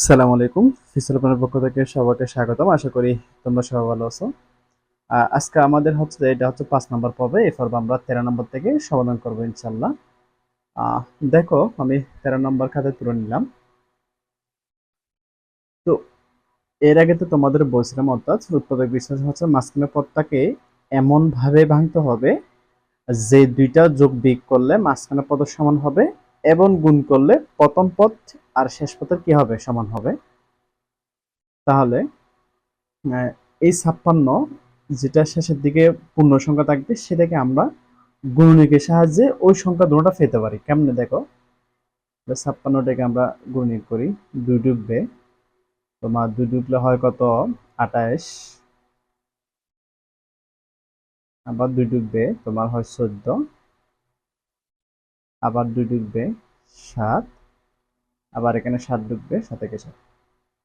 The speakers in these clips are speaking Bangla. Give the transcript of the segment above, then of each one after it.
আসসালামু আলাইকুম। ফিসল আপনার পক্ষ থেকে সবাইকে স্বাগতম। আশা করি তোমরা সবাই ভালো আছো। আজকে আমাদের হচ্ছে, এটা হচ্ছে পাঁচ নম্বর পর্বে। এই পর্বে আমরা তেরো নম্বর থেকে সমাধান করব ইনশাল্লাহ দেখো, আমি তেরো নম্বর খাতে তুলে নিলাম। তো, এর আগে তো তোমাদের বলছিলাম, অর্থাৎ উৎপাদক বিশ্বাস হচ্ছে মাঝখানের পদটাকে এমন ভাবে ভাঙতে হবে যে দুইটা যোগ বিয়োগ করলে মাঝখানের পদ সমান হবে। এবং গুণ করলে প্রথম পদ আর শেষ পদের কি হবে? সমান হবে। তাহলে এই ছাপ্পান্ন যেটা শেষের দিকে পূর্ণ সংখ্যা থাকবে, সেটাকে আমরা গুণনীকের সাহায্যে ওই সংখ্যা দুটোটা পেতে পারি। কেমনে দেখো? ছাপ্পান্নটাকে আমরা গুণনীক করি দুই ডুববে। তোমার দুই ডুবলে হয় কত? আঠাশ। আবার দুই ডুববে, তোমার হয় চোদ্দ। আবার দুই ডুববে সাত, আবার এখানে সাত ডুববে সাত একে সাত।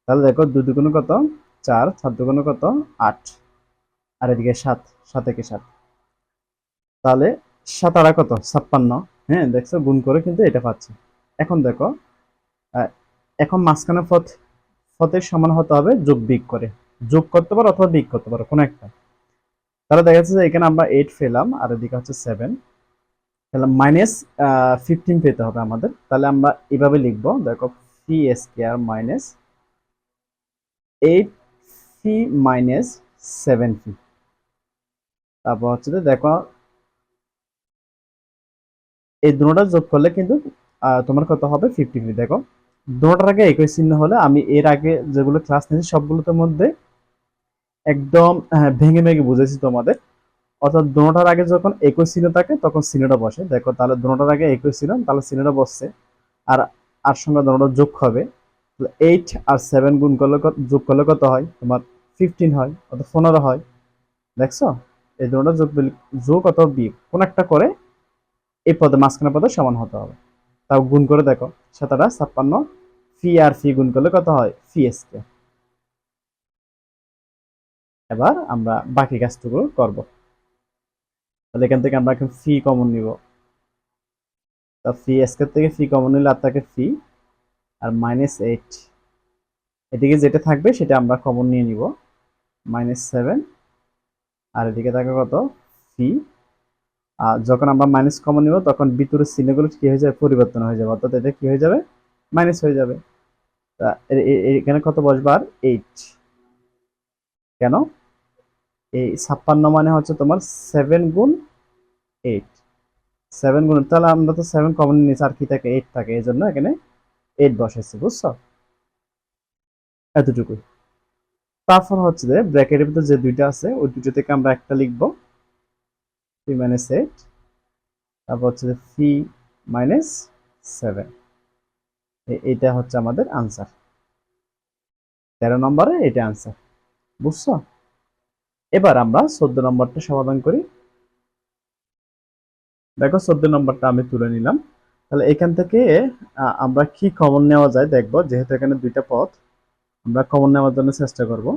তাহলে দেখো দুই দুগুণ কত? চার, সাত দুগুণ কত? আট। আর এদিকে সাত সাত একে সাত। তাহলে সাত আড়া কত? ছাপ্পান্ন। হ্যাঁ দেখছ, গুণ করে কিন্তু এটা পাচ্ছি। এখন দেখো এখন মাঝখানে পথ, পথের সমান হতে হবে যোগ বিগ করে। যোগ করতে পারো অথবা বিগ করতে পারো, কোনো একটা। তাহলে দেখা যাচ্ছে যে এখানে আমরা এইট পেলাম, আর এদিকে হচ্ছে সেভেন তাহলে মাইনাস ফিফটিন পেতে হবে আমাদের। তাহলে আমরা এভাবে লিখব দেখো phi square minus eight phi minus seven phi তারপর হচ্ছে দেখো এই দুটোটা যোগ করলে কিন্তু তোমার কত হবে? ফিফটি ফি দেখো দুটোটার আগে একই চিহ্ন হলে আমি এর আগে যেগুলো ক্লাস নিয়েছি সবগুলোতে মধ্যে একদম আহ, ভেঙে ভেঙে বুঝেছি তোমাদের। অর্থাৎ দুটোটার আগে যখন একই চিহ্ন থাকে, তখন চিহ্নটা বসে। দেখো, তাহলে দুটোটার আগে একই চিহ্ন, তাহলে চিহ্নটা বসছে। আর আর সঙ্গে দুটোটা যোগ হবে। এইট আর সেভেন গুণ করলে যোগ করলে কত হয়? তোমার ফিফটিন হয়, অর্থাৎ পনেরো হয়। দেখছ? এই দুটোটা যোগ যোগ অথবা বিয়োগ, কোন একটা করে এই পদে মাঝখানে পদে সমান হতে হবে। তাও গুণ করে দেখো, সাতাটা, ছাপ্পান্ন ফি আর ফি গুণ করলে কত হয়? ফি এসকে এবার আমরা বাকি কাজটুকু করব। তাহলে এখান থেকে আমরা এখন ফি কমন নিব। তা ফি এসকে থেকে ফি কমন নিলে আর থাকে ফি আর মাইনাস এইট এদিকে যেটা থাকবে সেটা আমরা কমন নিয়ে নিব। মাইনাস সেভেন আর এদিকে থাকে কত? ফি আর যখন আমরা মাইনাস কমন নিব, তখন ভিতরের চিহ্নগুলো কি হয়ে যাবে? পরিবর্তন হয়ে যাবে। অর্থাৎ এটা কি হয়ে যাবে? মাইনাস হয়ে যাবে। তা এখানে কত বসবে? আর এইট কেন? এই ছাপ্পান্ন মানে হচ্ছে তোমার সেভেন গুণ এইট সেভেন গুণ, তাহলে আমরা তো সেভেন কমন নিয়েছি, আর কি থাকে? এইট থাকে, এই জন্য এখানে এইট বসাইছি, বুঝছ? এতটুকুই তারপর হচ্ছে যে ব্র্যাকেটের ভিতরে যে দুইটা আছে, ওই দুটো থেকে আমরা একটা লিখব। ফি মাইনাস এইট তারপর হচ্ছে যে ফি মাইনাস সেভেন এইটা হচ্ছে আমাদের আনসার তেরো নম্বরে এটা আনসার বুঝছ? এবার আমরা চোদ্দ নম্বরটা সমাধান করি। দেখো, চোদ্দ নম্বরটা আমি তুলে নিলাম। তাহলে এখান থেকে আমরা কি কমন নেওয়া যায় দেখব, যেহেতু এখানে দুইটা পথ, আমরা কমন নেওয়ার জন্য চেষ্টা করব।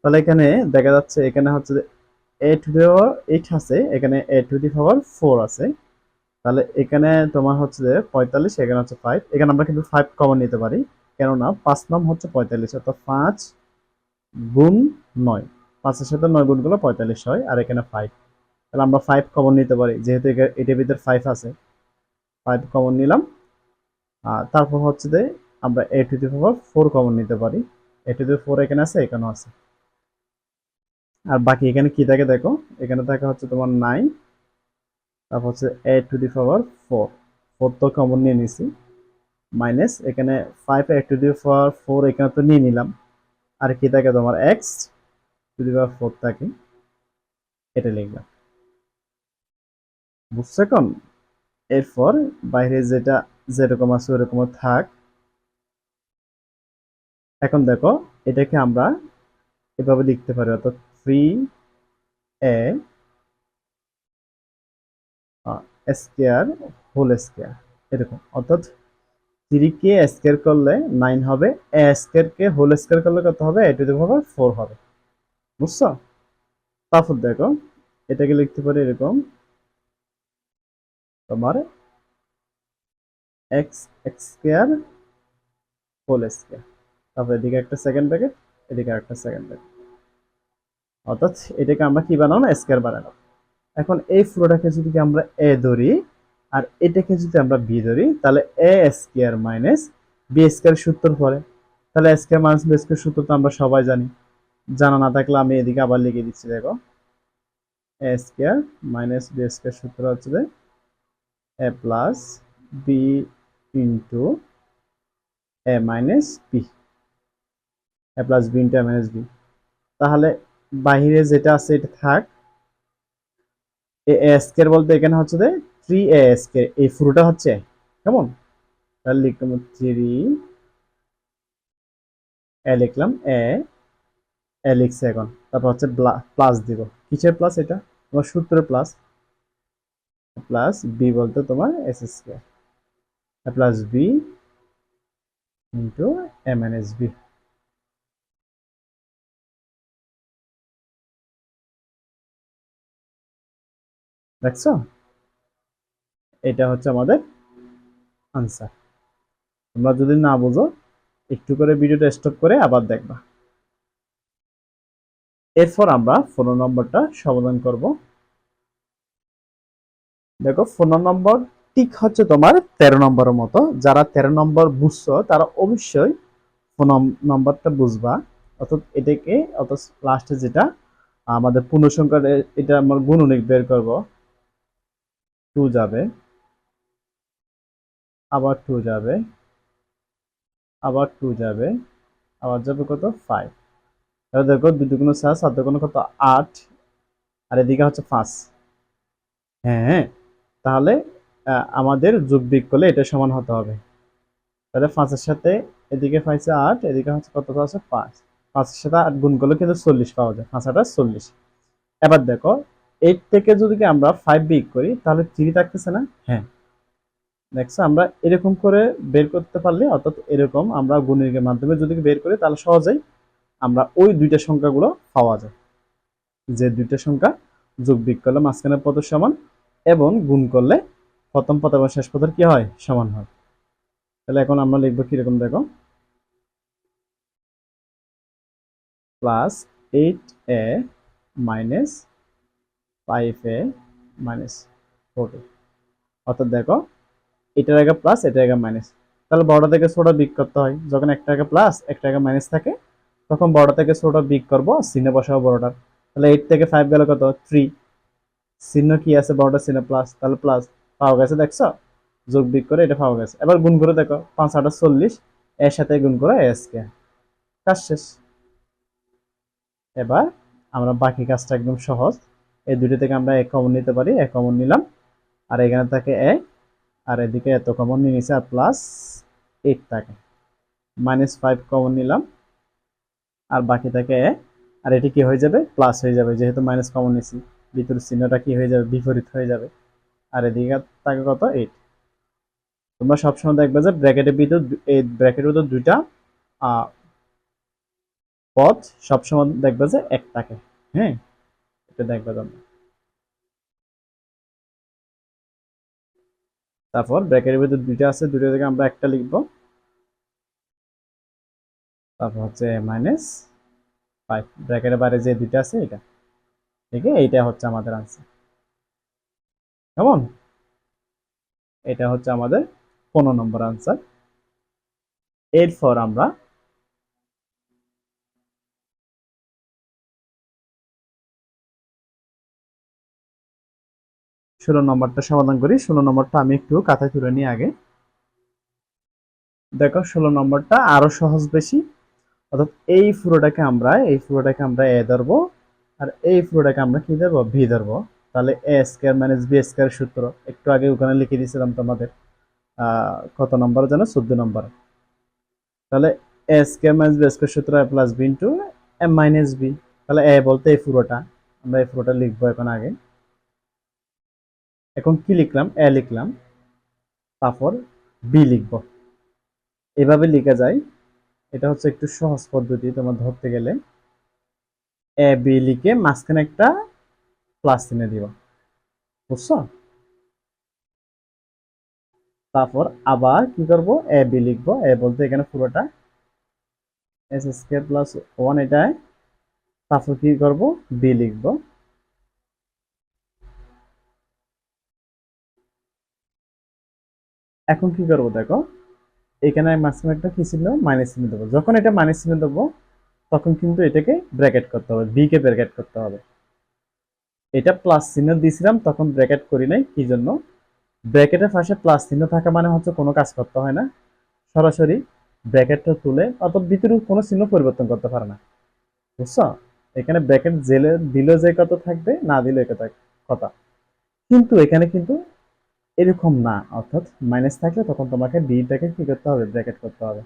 তাহলে এখানে দেখা যাচ্ছে, এখানে হচ্ছে এ টু দি পাওয়ার এইট আছে, এখানে এ টু দি পাওয়ার ফোর আছে। তাহলে এখানে তোমার হচ্ছে যে পঁয়তাল্লিশ, এখানে হচ্ছে ফাইভ এখানে আমরা কিন্তু ফাইভ কমন নিতে পারি, কেননা পাঁচ নাম হচ্ছে পঁয়তাল্লিশ, অর্থাৎ পাঁচ গুণ নয়। পাঁচের সাথে নয় গুণ করলে পঁয়তাল্লিশ হয়, আর এখানে ফাইভ তাহলে আমরা ফাইভ কমন নিতে পারি। যেহেতু এটার ভিতরে ফাইভ আছে। ফাইভ কমন নিলাম। আর তারপর হচ্ছে যে আমরা a to the power four common নিতে পারি। এ টু দি ফোর এখানে আছে, এখানেও আছে। আর বাকি এখানে কি থাকে দেখো? এখানে থাকে হচ্ছে তোমার নাইন তারপর হচ্ছে a to the power four four তো কমন নিয়ে নিছি। মাইনাস এখানে five a to the power four এখানে তো নিয়ে নিলাম। আর কি থাকে তোমার? X to the power four থাকে। এটা লিখলাম। বুঝছ এখন? এরপর বাইরে যেটা যেরকম আছে ওরকম থাক। এখন দেখো, এটাকে আমরা এভাবে লিখতে পারি, অর্থাৎ three a square whole square এরকম। অর্থাৎ থ্রি কে স্কোয়ার করলে নাইন হবে এ স্কোয়ার কে হোল স্কোয়ার করলে কত হবে? এ টু দি পাওয়ার ফোর হবে। বুঝছ? তারপর দেখো, এটাকে লিখতে পারি এরকম তোমার x x square whole square তারপর এদিকে একটা সেকেন্ড ব্র্যাকেট এদিকে একটা সেকেন্ড ব্র্যাকেট অর্থাৎ এটাকে আমরা কি বানাবো স্কোয়ার বানাবো। এখন এই পুরোটাকে যদি আমরা এ ধরি, আর এটাকে যদি আমরা বি ধরি, তাহলে a square minus b square সূত্র পরে তাহলে স্কোয়ার মাইনাস বি স্কোয়ার সূত্র তো আমরা সবাই জানি। জানা না থাকলে আমি এদিকে আবার লিখে দিচ্ছি, দেখো। A square minus b square সূত্র হচ্ছে a plus b into a minus b a plus b into a minus b তাহলে বাহিরে যেটা আছে, এটা থাক। এ স্কোয়ার বলতে এখানে হচ্ছে যে থ্রি এ স্কোয়ার এই পুরোটা হচ্ছে, কেমন? তাহলে লিখলাম থ্রি এ লিখলাম এ এ লিখছে এখন। তারপর হচ্ছে প্লাস দিব। কিসের প্লাস এটা? তোমার সূত্রের প্লাস প্লাস বি বলতে তোমার s square plus b into m n s b দেখছ? এটা হচ্ছে আমাদের আনসার তোমরা যদি না বুঝো, একটু করে ভিডিওটা স্টপ করে আবার দেখবা। এরপর আমরা ফোন নম্বরটা সমাধান করব। দেখো ফোন নম্বর ঠিক হচ্ছে তোমার তেরো নম্বরের মতো। যারা তেরো নম্বর বুঝছ, তারা অবশ্যই ফোন নম্বরটা বুঝবা। অর্থাৎ এটাকে, অর্থাৎ লাস্টে যেটা, আমাদের পূর্ণসংখ্যা এটা আমার গুণনিক বের করব। টু যাবে। আবার টু যাবে। আবার টু যাবে। আবার যাবে কত? ফাইভ তাহলে দেখো, দুটো কোনো সাত সাত কোনো কত? আট। আর এদিকে হচ্ছে পাঁচ। হ্যাঁ। তাহলে আমাদের যোগ বিগ করলে এটা সমান হতে হবে। তাহলে পাঁচের সাথে এদিকে পাইছে আট, এদিকে হচ্ছে কত আছে পাঁচ। পাঁচের সাথে আট গুণ করলে কিন্তু চল্লিশ পাওয়া যায়। পাঁচ আটা চল্লিশ। এবার দেখো এইট থেকে যদি আমরা ফাইভ বিগ করি, তাহলে থ্রি থাকতেছে না? হ্যাঁ। দেখছ, আমরা এরকম করে বের করতে পারলে, অর্থাৎ এরকম আমরা গুণের মাধ্যমে যদি বের করি, তাহলে সহজেই আমরা ওই দুইটা সংখ্যাগুলো পাওয়া যায়। যে দুইটা সংখ্যা যোগ বিগ করলে মাঝখানের পদের সমান? এবং গুণ করলে প্রথম পদ এবং শেষ পদের কি হয়? সমান হয়। তাহলে এখন আমরা লিখব কীরকম দেখো? Plus eight a minus five a minus forty অর্থাৎ দেখো, এটার আগে প্লাস এটার আগে মাইনাস তাহলে বড় থেকে ছোট বিগ করতে হয়। যখন একটা আগে প্লাস একটা আগে মাইনাস থাকে, তখন বড় থেকে ছোট বিগ করব, সিনে বসাবো বড়টার। তাহলে এইট থেকে ফাইভ গেলে কত? থ্রি চিহ্ন কি আছে? বড়টা চিহ্ন প্লাস তাহলে প্লাস পাওয়া গেছে দেখছ? যোগ বিগ করে এটা পাওয়া গেছে। এবার গুণ করে দেখো, পাঁচ আটা চল্লিশ। এর সাথে গুণ করে এস কে। কাজ শেষ। এবার আমরা বাকি কাজটা একদম সহজ। এই দুটি থেকে আমরা এক কমন নিতে পারি, এক কমন নিলাম। আর এখানে থাকে এ আর এদিকে এত কমন নিয়ে নিছে, আর প্লাস এইট থাকে। মাইনাস ফাইভ কমন নিলাম। আর বাকি থাকে এ আর এটি কি হয়ে যাবে? প্লাস হয়ে যাবে, যেহেতু মাইনাস কমন নিছি। ভিতর চিহ্নটা কি হয়ে যাবে? বিপরীত হয়ে যাবে। আর এদিকে থাকে কত? এইট তোমরা সবসময় দেখবে যে ব্র্যাকেটের ভিতর এই ব্র্যাকেটের ভিতর দুইটা পথ সবসময় দেখবে যে এক থাকে। হ্যাঁ? এটা দেখবে তোমরা। তারপর ব্র্যাকেটের ভিতর দুইটা আছে, দুইটা থেকে আমরা একটা লিখব। তারপর হচ্ছে মাইনাস ফাইভ ব্র্যাকেটের বাইরে যে দুইটা আছে, এটা। আছে এইটা হচ্ছে আমাদের আনসার কেমন? এটা হচ্ছে আমাদের পনেরো নম্বর আনসার এরপর আমরা ষোলো নম্বরটা সমাধান করি। ষোলো নম্বরটা আমি একটু কাথায় তুলে নিই আগে। দেখো, ষোলো নম্বরটা আরও সহজ বেশি। অর্থাৎ এই পুরোটাকে আমরা, এই পুরোটাকে আমরা এ ধরবো। আর এই পুরোটাকে আমরা কি ধরবো? ভি ধরবো। তাহলে a square minus b square সূত্র। একটু আগে ওখানে লিখে দিয়েছিলাম তোমাদের কত নম্বর জানো? চোদ্দ নম্বর তাহলে a square minus b square সূত্র a plus b into m minus b তাহলে এ বলতে এই পুরোটা। আমরা এই পুরোটা লিখব এখন আগে। এখন কি লিখলাম? এ লিখলাম। তারপর বি লিখব। এভাবে লিখা যায়। এটা হচ্ছে একটু সহজ পদ্ধতি তোমার ধরতে গেলে। এ বি লিখে মাঝখানে একটা প্লাস চিনে দিব। বুঝছ? তারপর আবার কি করব? এ বি লিখব। এ বলতে এখানে পুরোটা এস স্কোয়ার প্লাস ওয়ান এটায়। তারপর কি করব? বি লিখব। এখন কি করব দেখো? এখানে ম্যাক্সিমাম একটা কি ছিল মাইনাস চিহ্ন দেবো। যখন এটা মাইনাস চিহ্ন দেবো তখন কিন্তু এটাকে ব্র্যাকেট করতে হবে বি কে ব্র্যাকেট করতে হবে। এটা প্লাস চিহ্ন দিয়েছিলাম, তখন ব্র্যাকেট করি নাই কি জন্য ব্র্যাকেটের পাশে প্লাস চিহ্ন থাকা মানে হচ্ছে কোনো কাজ করতে হয় না। সরাসরি ব্র্যাকেটটা তুলে অত ভিতরে কোনো চিহ্ন পরিবর্তন করতে পারে না। বুঝছ? এখানে ব্র্যাকেট জেলে দিলেও যে কত থাকবে, না দিলেও কত কথা। কিন্তু এখানে কিন্তু এরকম না, অর্থাৎ মাইনাস থাকলে তখন তোমাকে বিটাকে কি করতে হবে ব্র্যাকেট করতে হবে।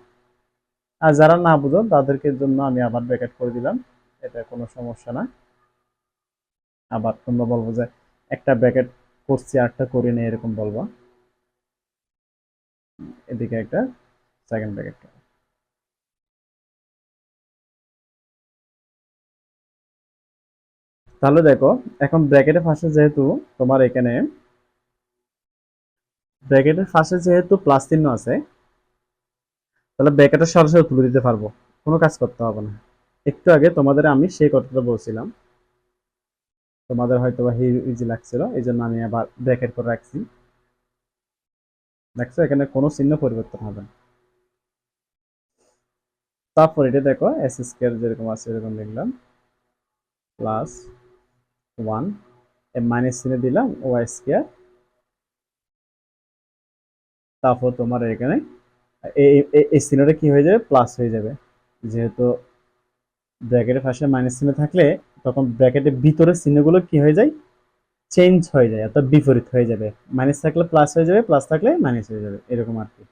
আর যারা না বুঝো, তাদেরকে জন্য আমি আবার ব্র্যাকেট করে দিলাম। এটা কোনো সমস্যা না। আবার তোমরা বলব যে, একটা ব্র্যাকেট করছি আরটা করি না এরকম বলব। এদিকে একটা সেকেন্ড ব্র্যাকেট তাহলে দেখো, এখন ব্র্যাকেটের ফাঁসে যেহেতু তোমার এখানে ব্র্যাকেটের ফাঁসে যেহেতু প্লাস চিহ্ন আছে তাহলে ব্র্যাকেটের সরাসরি তুলে দিতে পারব। কোনো কাজ করতে হবে না। একটু আগে তোমাদের আমি সেই কথাটা বলছিলাম। তোমাদের হয়তো বা ইজি লাগছিল এই জন্য আমি আবার ব্র্যাকেট করে রাখছি। দেখছ, এখানে কোনো চিহ্ন পরিবর্তন হবে না। তারপর এটা দেখো এস স্কোয়ার যেরকম আছে এরকম লিখলাম। প্লাস ওয়ান এ মাইনাস চিহ্ন দিলাম ওয়াই স্কোয়ার তারপর তোমার এখানে এই চিহ্নটা কি হয়ে যাবে? প্লাস হয়ে যাবে। যেহেতু ব্র্যাকেটের পাশে মাইনাস চিহ্ন থাকলে তখন ব্র্যাকেটের ভিতরে চিহ্নগুলো কি হয়ে যায়? চেঞ্জ হয়ে যায়, অর্থাৎ বিপরীত হয়ে যাবে। মাইনাস থাকলে প্লাস হয়ে যাবে প্লাস থাকলে মাইনাস হয়ে যাবে। এরকম আর কি।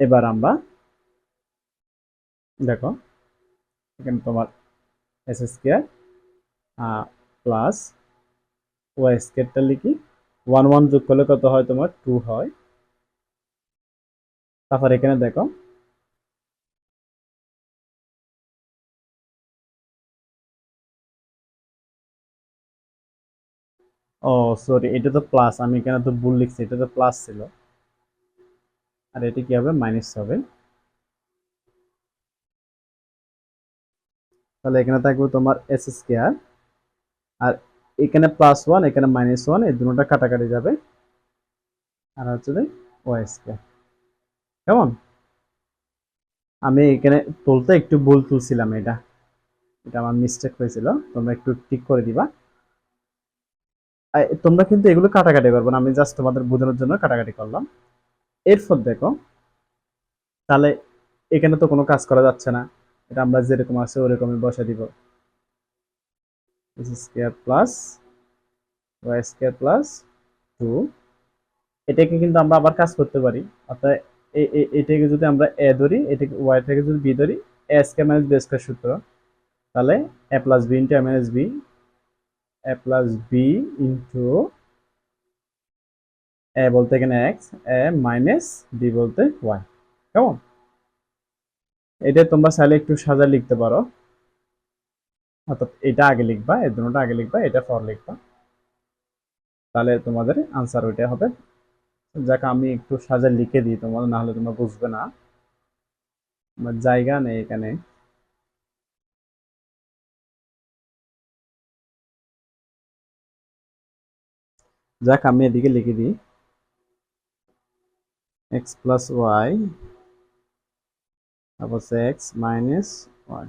এবার আমরা দেখো, এখানে তোমার এস স্কোয়ার প্লাস ওয়াই স্কোয়ারটা লিখি। ওয়ান ওয়ান যোগ করলে কত হয় তোমার? টু হয়। তারপর এখানে দেখো। ও সরি এটা তো প্লাস আমি এখানে তো ভুল লিখছি, এটা তো প্লাস ছিল। আর এটা কি হবে? মাইনাস হবে। তাহলে এখানে থাকবে তোমার এস স্কোয়ার আর এখানে প্লাস ওয়ান এখানে মাইনাস ওয়ান এই দুটোটা কাটাকাটি যাবে। আর হচ্ছে ওয়াই স্কোয়ার কেমন? আমি এখানে তুলতে একটু ভুল তুলছিলাম এটা। এটা আমার মিস্টেক হয়েছিল। তোমরা একটু ঠিক করে দিবা। তোমরা কিন্তু এগুলো কাটাকাটি করব না। আমি জাস্ট তোমাদের বোঝানোর জন্য কাটাকাটি করলাম। এরপর দেখো, তাহলে এখানে তো কোনো কাজ করা যাচ্ছে না। এটা আমরা যেরকম আছে ওরকমই বসে দিব। Square plus y square plus two এটাকে কিন্তু আমরা আবার কাজ করতে পারি। অর্থাৎ এটাকে যদি আমরা এ ধরি, এটাকে ওয়াই থেকে যদি বি ধরি a square minus b square সূত্র, তাহলে a plus b into a minus b a plus b into a বলতে এখানে এক্স এ মাইনাস বি বলতে ওয়াই কেমন? এটা তোমরা চাইলে একটু সাজা লিখতে পারো। অর্থাৎ এটা আগে লিখবা এই দুটোটা আগে লিখবা, এটা পর লিখবা। তাহলে তোমাদের আনসার ওইটা হবে। যাকে, আমি একটু সাজা লিখে দিই তোমাদের, না হলে তোমরা বুঝবে না। জায়গা নেই এখানে। যাক, আমি এদিকে লিখে দিই। এক্স প্লাস ওয়াই তারপর এক্স মাইনাস ওয়াই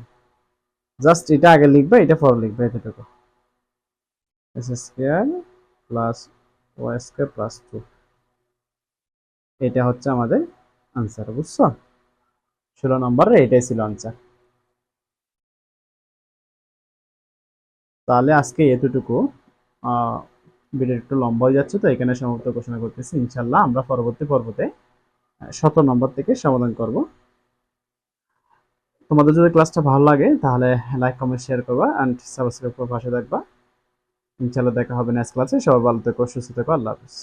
জাস্ট এটা আগে লিখবে, এটা পরে লিখবে, এতটুকু। S square plus y square plus two এটা হচ্ছে আমাদের আনসার বুঝছ? ষোলো নম্বরের এটাই ছিল আনসার তাহলে আজকে এতটুকু। ভিডিও একটু লম্বা হয়ে যাচ্ছে তো, এখানে সমাপ্ত ঘোষণা করতেছি। ইনশাল্লাহ আমরা পরবর্তী পর্বতে শত নম্বর থেকে সমাধান করব। তোমাদের যদি ক্লাসটা ভালো লাগে, তাহলে লাইক কমেন্ট শেয়ার করবা অ্যান্ড সাবস্ক্রাইব করে পাশে দেখবা ইনশাল্লাহ দেখা হবে নেক্সট ক্লাসে সবাই ভালো থেকো, সুস্থ থেকো। আল্লাহ হাফিজ।